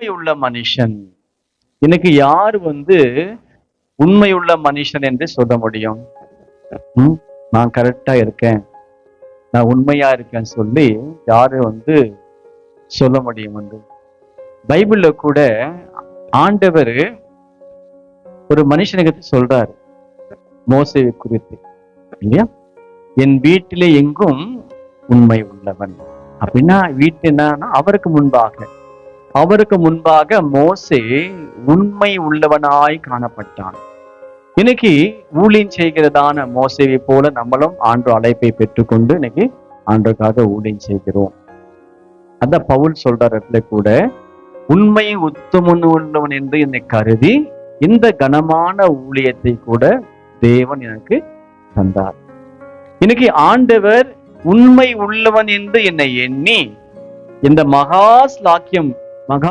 உண்மையுள்ள மனுஷன். இன்னைக்கு யார் வந்து உண்மையுள்ள மனுஷன் என்று சொல்ல முடியும்? நான் கரெக்டா இருக்கேன். நான் உண்மையா இருக்கேன்னு சொல்லி யாரு வந்து சொல்ல முடியும் வந்து? பைபிள்ல கூட ஆண்டவர் ஒரு மனுஷனுக்கு சொல்றாரு மோசை குறித்து. இல்லையா? என் வீட்டிலே எங்கும் உண்மை உள்ளவன். அப்படின்னா வீட்டு என்னன்னா அவருக்கு முன்பாக. அவருக்கு முன்பாக மோசே உண்மை உள்ளவனாய் காணப்பட்டான். இன்னைக்கு ஊழியம் செய்கிறதான மோசேவை போல நம்மளும் ஆண்டு அழைப்பை பெற்றுக்கொண்டு இன்னைக்கு ஆண்டுக்காக ஊழியம் செய்கிறோம். அந்த பவுல் சொல்ற இடத்துல கூட உண்மை உத்தமன் உள்ளவன் என்று என்னை கருதி இந்த கனமான ஊழியத்தை கூட தேவன் எனக்கு தந்தார். இன்னைக்கு ஆண்டவர் உண்மை உள்ளவன் என்று என்னை எண்ணி இந்த மகா ஸ்லாக்கியம் மகா